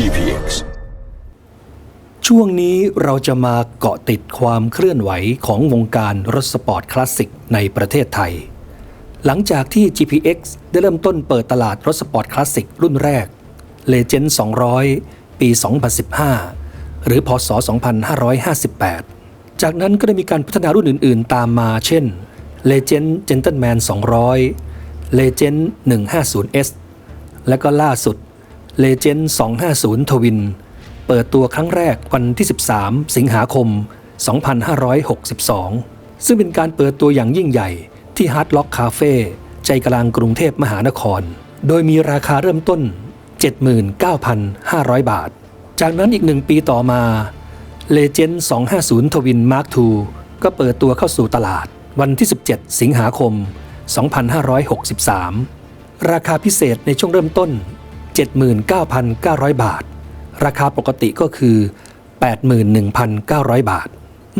GPX ช่วงนี้เราจะมาเกาะติดความเคลื่อนไหวของวงการรถสปอร์ตคลาสสิกในประเทศไทย หลังจากที่ GPX ได้เริ่มต้นเปิดตลาดรถสปอร์ตคลาสสิกรุ่นแรก Legend 200 ปี 2015 หรือพศ 2558 จากนั้นก็ได้มีการพัฒนารุ่นอื่น ๆ ตามมา เช่น Legend Gentleman 200 Legend 150S และก็ล่าสุด Legend 250 Twin เปิดตัวครั้งแรกวันที่ 13 สิงหาคม 2562 ซึ่งเป็นการเปิดตัวอย่างยิ่งใหญ่ที่ Hard Rock Cafe ใจกลางกรุงเทพมหานคร โดยมีราคาเริ่มต้น 79,500 บาท จากนั้นอีกหนึ่งปีต่อมา Legend 250 Twin Mark II ก็เปิดตัวเข้าสู่ตลาดวันที่ 17 สิงหาคม 2563 ราคาพิเศษในช่วงเริ่มต้น 79,900 บาท ราคาปกติก็คือ 81,900 บาท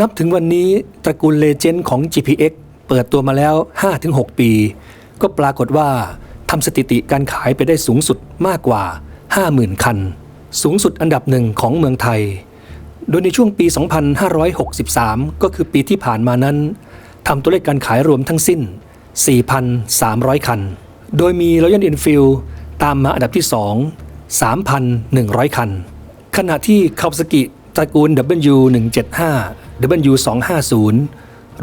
นับถึงวันนี้ตระกูลเลเจนด์ของ GPX เปิดตัวมาแล้ว 5-6 ปี ก็ปรากฏว่าทำสถิติการขายไปได้สูงสุดมากกว่า 50,000 คัน สูงสุดอันดับหนึ่งของเมืองไทย โดยในช่วงปี 2563 ก็คือปีที่ผ่านมานั้นทำตัวเลขการขายรวมทั้งสิ้น 4,300 คัน โดยมี Royal Enfield ตามมาอันดับที่ 2 3,100 คัน ขณะที่คาวาซากิตระกูล W175 W250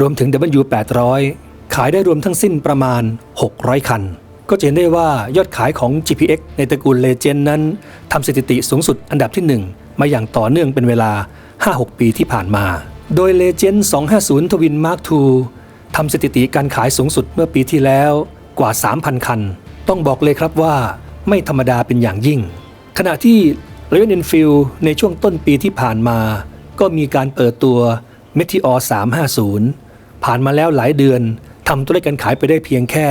รวมถึง W800 ขายได้รวมทั้งสิ้นประมาณ 600 คัน ก็จะเห็นได้ว่ายอดขายของ GPX ในตระกูล Legend นั้นทำสถิติสูงสุดอันดับที่ 1 มาอย่างต่อเนื่องเป็นเวลา 5-6 ปีที่ผ่านมา โดย Legend 250 Twin Mark II ทำสถิติการขายสูงสุดเมื่อปีที่แล้วกว่า 3,000 คัน ต้องบอกเลยครับว่า ไม่ธรรมดาเป็นอย่างยิ่ง ขณะที่ Royal Enfield ในช่วงต้นปีที่ผ่านมา ก็มีการเปิดตัว Meteor 350 ผ่านมาแล้วหลายเดือนทำตัวเลขการขายไปได้เพียงแค่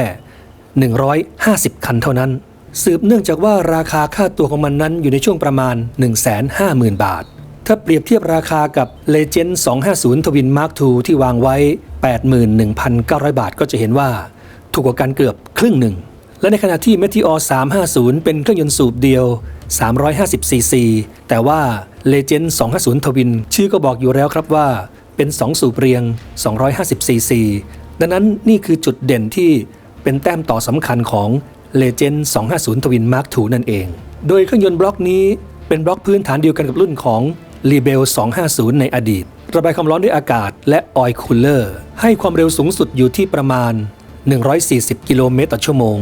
150 คันเท่านั้น สืบเนื่องจากว่าราคาค่าตัวของมันนั้นอยู่ในช่วงประมาณ 150,000 บาท ถ้าเปรียบเทียบราคากับ Legend 250 Twin Mark II ที่วางไว้ 81,900 บาทก็จะเห็นว่า ถูกกว่ากันเกือบครึ่งหนึ่ง และในขณะที่ Meteor 350 เป็นเครื่องยนต์สูบเดียว 350 ซีซี แต่ว่า Legend 250 Twin ชื่อก็บอกอยู่แล้วครับว่า เป็น 2 สูบเรียง 250 ซีซี ดังนั้นนี่คือจุดเด่นที่เป็นแต้มต่อสำคัญของ Legend 250 Twin Mark II นั่นเอง โดยเครื่องยนต์บล็อกนี้เป็นบล็อกพื้นฐานเดียวกันกับรุ่นของ Rebel 250 ในอดีต ระบายความร้อนด้วยอากาศและออยล์คูลเลอร์ให้ความเร็วสูงสุดอยู่ที่ประมาณ 140 กิโลเมตรต่อชั่วโมง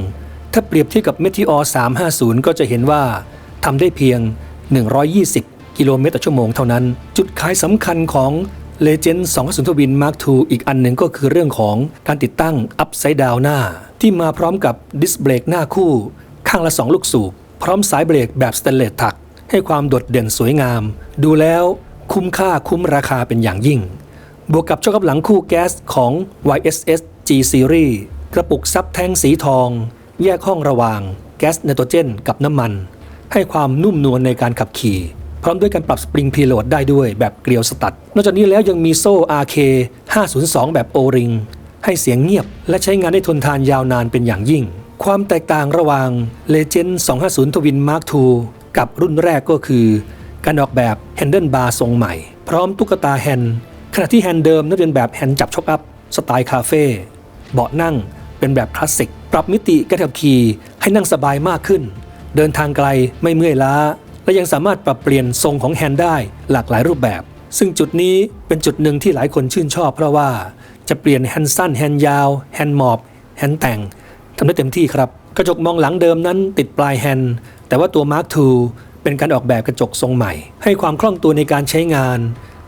ถ้าเปรียบเทียบกับ Meteor 350 ก็จะเห็นว่าทำได้เพียง 120 กิโลเมตรต่อชั่วโมงเท่านั้น จุดขายสำคัญของ Legend 250 Twin Mark II อีกอันหนึ่งก็คือเรื่องของการติดตั้ง Upside Down หน้า ที่มาพร้อมกับดิสเบรกหน้าคู่ ข้างละ 2 ลูกสูบ พร้อมสายเบรกแบบสเตนเลสถัก ให้ความโดดเด่นสวยงาม ดูแล้วคุ้มค่าคุ้มราคาเป็นอย่างยิ่ง บวกกับช่อกับหลังคู่แก๊สของ YSS G Series กระปุกซับแท้งสีทอง แยกห้องระหว่างแก๊สไนโตรเจน กับน้ำมัน ให้ความนุ่มนวลในการขับขี่ พร้อมด้วยการปรับสปริงพีโลดได้ด้วยแบบเกลียวสตัด นอกจากนี้แล้วยังมีโซ่ RK 502 แบบ O-ring ให้เสียงเงียบ และใช้งานได้ทนทานยาวนานเป็นอย่างยิ่ง ความแตกต่างระหว่าง Legend 250 Twin Mark II กับรุ่นแรกก็คือ การออกแบบแฮนเดิลบาร์ทรงใหม่ พร้อมตุ๊กตาแฮนขณะที่แฮนด์เดิมนั้นเป็นแบบแฮนด์จับช็อคอัพสไตล์คาเฟ่เบาะนั่งเป็นแบบคลาสสิก ปรับมิติการขับขี่ให้นั่งสบายมากขึ้น เดินทางไกลไม่เมื่อยล้า และยังสามารถปรับเปลี่ยนทรงของแฮนด์ได้หลากหลายรูปแบบ ซึ่งจุดนี้เป็นจุดหนึ่งที่หลายคนชื่นชอบเพราะว่าจะเปลี่ยนแฮนด์สั้นแฮนด์ยาวแฮนด์หมอบแฮนด์แต่งทำได้เต็มที่ครับ กระจกมองหลังเดิมนั้นติดปลายแฮนด์แต่ว่าตัว Mark II เป็นการออกแบบกระจกทรงใหม่ ให้ความคล่องตัวในการใช้งาน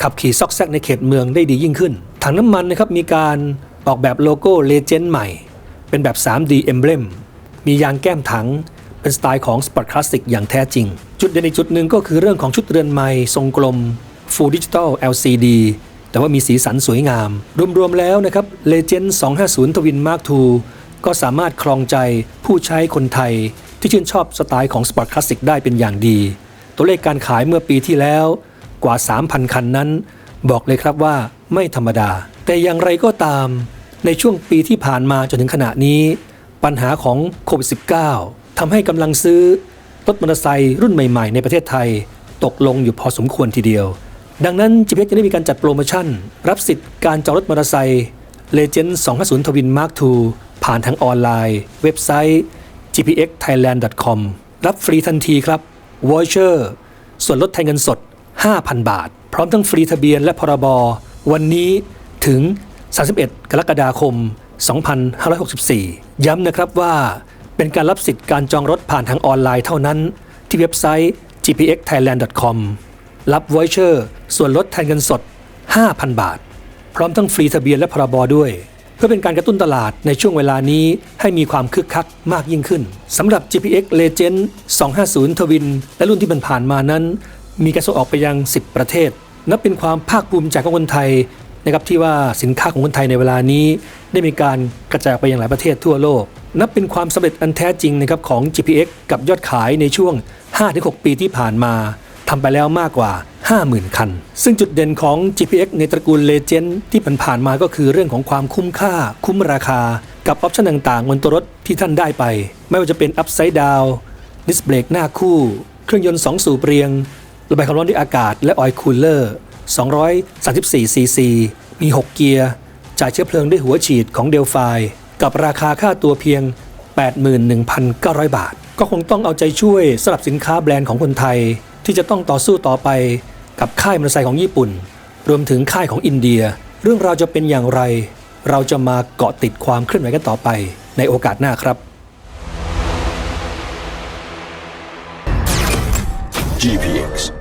ขับขี่ซอกแซกในเขตเมืองได้ดียิ่งขึ้น ถังน้ำมันนะครับมีการออกแบบโลโก้ Legend ใหม่ เป็นแบบ 3D Emblem มียางแก้มถัง เป็นสไตล์ของสปอร์ตคลาสสิกอย่างแท้จริง จุดเด่นอีกจุดหนึ่งก็คือเรื่องของชุดเรือนไม้ทรงกลม Full Digital LCD แต่ว่ามีสีสันสวยงาม รวมๆแล้วนะครับ Legend 250 Twin Mark II ก็สามารถครองใจผู้ใช้คนไทย ที่ชื่นชอบสไตล์ของสปอร์ตคลาสสิกได้เป็นอย่างดี ตัวเลขการขายเมื่อปีที่แล้วกว่า 3,000 คันนั้น บอกเลยครับว่าไม่ธรรมดา แต่อย่างไรก็ตาม ในช่วงปีที่ผ่านมาจนถึงขณะนี้ ปัญหาของโควิด -19 ทำให้กำลังซื้อรถมอเตอร์ไซค์รุ่นใหม่ ๆ ในประเทศไทย ตกลงอยู่พอสมควรทีเดียว ดังนั้น GPX จะได้มีการจัดโปรโมชั่น รับสิทธิ์การจองรถมอเตอร์ไซค์ Legend 250 Twin Mark II ผ่านทางออนไลน์ เว็บไซต์ gpxthailand.com รับฟรีทันทีครับ voucher ส่วนลดแทนเงินสด 5,000 บาท พร้อมทั้งฟรีทะเบียนและพรบ วันนี้ถึง 31 กรกฎาคม 2564 ย้ำนะครับว่าเป็นการรับสิทธิ์การจองรถผ่านทางออนไลน์เท่านั้น ที่เว็บไซต์ gpxthailand.com รับ voucher ส่วนลดแทนเงินสด 5,000 บาท พร้อมทั้งฟรีทะเบียนและพรบด้วย เพื่อเป็นการกระตุ้นตลาดในช่วงเวลานี้ให้มีความคึกคักมากยิ่งขึ้นสำหรับ GPX Legend 250 Twin และรุ่นที่มันผ่านมานั้น มีการส่งออกไปยัง 10 ประเทศ นับเป็นความภาคภูมิใจของคนไทย นะครับที่ว่าสินค้าของคนไทยในเวลานี้ ได้มีการกระจายไปยังหลายประเทศทั่วโลก นับเป็นความสำเร็จอันแท้จริงนะครับของ GPX กับยอดขายในช่วง 5-6 ปีที่ผ่านมาทำไปแล้วมากกว่า 50,000 คัน ซึ่งจุดเด่นของ GPX ในตระกูล Legend ที่ผ่านๆมาก็คือเรื่องของความคุ้มค่า คุ้มราคา กับออปชั่นต่างๆบนตัวรถที่ท่านได้ไป ไม่ว่าจะเป็น Upside Down ดิสเบรกหน้าคู่ เครื่องยนต์ 2 สูบเรียง ระบายความร้อนด้วยอากาศและออยล์คูลเลอร์ 234 ซีซี มี 6 เกียร์ จ่ายเชื้อเพลิงด้วยหัวฉีดของเดลฟายกับราคาค่าตัวเพียง 81,900 บาท ก็คงต้องเอาใจช่วยสำหรับสินค้าแบรนด์ของคนไทย ที่จะต้องต่อสู้ต่อไปกับค่ายมอเตอร์ไซค์ของญี่ปุ่น รวมถึงค่ายของอินเดีย เรื่องราวจะเป็นอย่างไร เราจะมาเกาะติดความเคลื่อนไหวกันต่อไป ในโอกาสหน้าครับ GPX